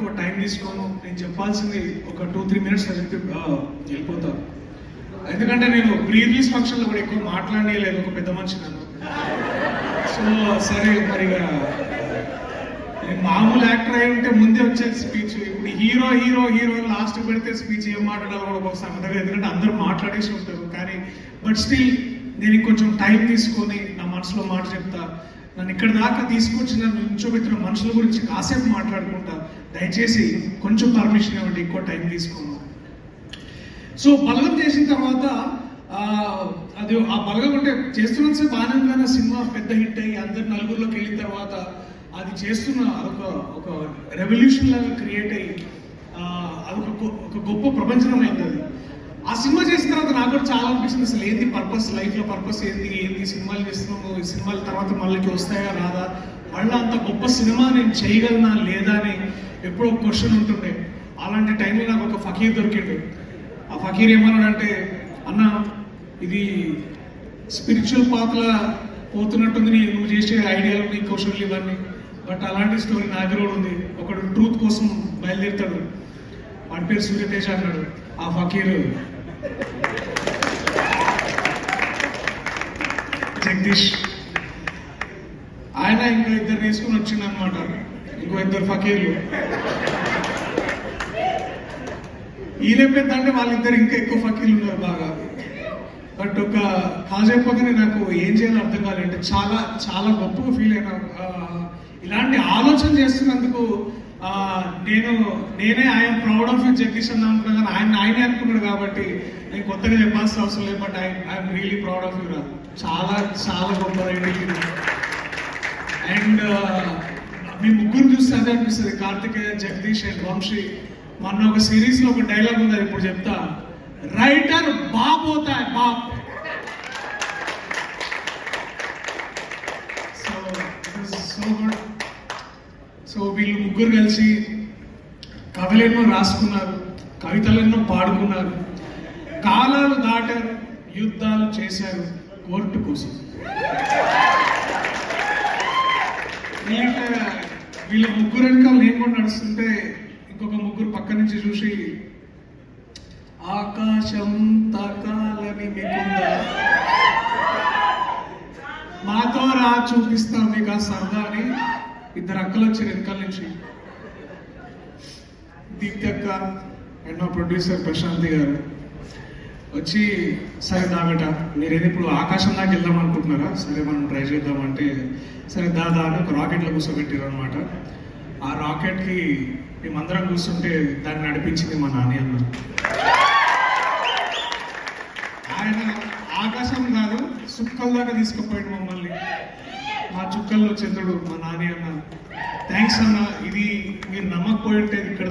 ఎక్కువ టైం తీసుకోను నేను చెప్పాల్సింది ఒక టూ త్రీ మినిట్స్ చెప్పి వెళ్ళిపోతాను ఎందుకంటే నేను ప్రీ రిలీజ్ ఫంక్షన్లో కూడా ఎక్కువ మాట్లాడలేదు ఒక పెద్ద మనిషి నన్ను. సో సరే మరి నేను మామూలు యాక్టర్ అయి ఉంటే ముందే వచ్చేది స్పీచ్ ఇప్పుడు హీరో హీరో హీరో లాస్ట్ పెడితే స్పీచ్ ఏం మాట్లాడాలో కూడా ఒకసారి అర్థం ఎందుకంటే అందరూ మాట్లాడేసి ఉంటారు. కానీ బట్ స్టిల్ నేను కొంచెం టైం తీసుకొని నా మనసులో మాట చెప్తా. నన్ను ఇక్కడ దాకా తీసుకొచ్చి నన్ను నిల్చోబెట్టిన మనుషుల గురించి కాసేపు మాట్లాడుకుంటా దయచేసి కొంచెం పర్మిషన్ ఇవ్వండి ఎక్కువ టైం తీసుకుందాం సో బలగం చేసిన తర్వాత అది ఆ బలగం అంటే చేస్తున్న సేపు ఆనందంగా సినిమా పెద్ద హిట్ అయ్యి అందరు నలుగురిలోకి వెళ్ళిన తర్వాత అది చేస్తున్న అదొక ఒక రెవల్యూషన్ లాగా క్రియేట్ అయ్యి అది ఒక గొప్ప ప్రపంచం అయింది అది. ఆ సినిమా చేసిన తర్వాత నాకు కూడా చాలా అనిపిస్తుంది అసలు ఏంది పర్పస్ లైఫ్లో పర్పస్ ఏంది? ఏంది సినిమాలు చేస్తున్నాము ఈ సినిమాల తర్వాత మళ్ళీ వస్తాయా? రాదా? మళ్ళీ అంత గొప్ప సినిమా నేను చేయగలనా? లేదా? అని ఎప్పుడో క్వశ్చన్ ఉంటుండే. అలాంటి టైంలో నాకు ఒక ఫకీర్ దొరికిండు. ఆ ఫకీర్ ఏమన్నాడంటే అన్న ఇది స్పిరిచువల్ పాత్ర పోతున్నట్టుంది నీ నువ్వు చేసే ఐడియాలు నీ క్వశ్చన్లు ఇవన్నీ. బట్ అలాంటి స్టోరీ నా దగ్గర కూడా ఉంది. ఒకడు ట్రూత్ కోసం బయలుదేరుతాడు. వాడి పేరు సూర్యతేజ అన్నాడు. ఆ ఫకీరు. జగదీష్. ఆయన ఇంకో ఇద్దరు వేసుకుని వచ్చిందనమాట ఇంకో ఇద్దరు ఫకీర్లు ఈయన పెద్ద అంటే వాళ్ళిద్దరు ఇంకా ఎక్కువ ఫకీర్లు ఉన్నారు బాగా. బట్ ఒక కాసేపగానే నాకు ఏం చేయాలో అర్థం కాలేదంటే చాలా చాలా గొప్పగా ఫీల్ అయినా ఇలాంటి ఆలోచన చేస్తున్నందుకు నేను నేనే ఆయన ప్రౌడ్ ఆఫ్ యూ జగదీష్ అన్న అనుకున్నాను ఆయన ఆయనే అనుకున్నాడు కాబట్టి నేను కొత్తగా చెప్పాల్సిన అవసరం లేదు but I I'm really proud of you చాలా చాలా గొప్ప అండ్ మీ ముగ్గురు చూస్తే అదే అనిపిస్తుంది కార్తికేయ జగదీష్ అండ్ వంశీ. మొన్న ఒక సిరీస్లో ఒక డైలాగ్ ఉంది అది ఇప్పుడు చెప్తా. రైటర్ బాప్ అవుతా బాప్ సో సో గుడ్ సో వీళ్ళు ముగ్గురు కలిసి కథలెన్నో రాసుకున్నారు కవితలెన్నో పాడుకున్నారు కాలాలు దాటారు యుద్ధాలు చేశారు కోర్టు కోసం. వీళ్ళ uh, వీళ్ళ ముగ్గురు వెనకాల నేను కూడా నడుస్తుంటే ఇంకొక ముగ్గురు పక్క నుంచి చూసి ఆకాశం తాకాలని మీకుందా? మాతో రా చూపిస్తాం మీకు ఆ సరదా అని ఇద్దరు అక్కలు వచ్చారు వెనకాల నుంచి. దీప్తి అక్క అండ్ మా ప్రొడ్యూసర్ ప్రశాంతి గారు వచ్చి సరే దాగట మీరేది ఇప్పుడు ఆకాశం దాకా వెళ్దాం అనుకుంటున్నారా? సరే మనం ట్రై చేద్దామంటే. సరే దాదా అని ఒక రాకెట్లో కూర్చోబెట్టారు అనమాట ఆ రాకెట్కి మేమందరం కూర్చుంటే దాన్ని నడిపించింది మా నాని అన్నారు ఆయన ఆకాశం కాదు సుక్కల దాకా తీసుకుపోయాడు మమ్మల్ని. మా చుక్కల్లో చంద్రుడు మా నాని అన్న. థ్యాంక్స్ అన్న ఇది మీరు నమ్మకపోయి ఉంటే ఇక్కడ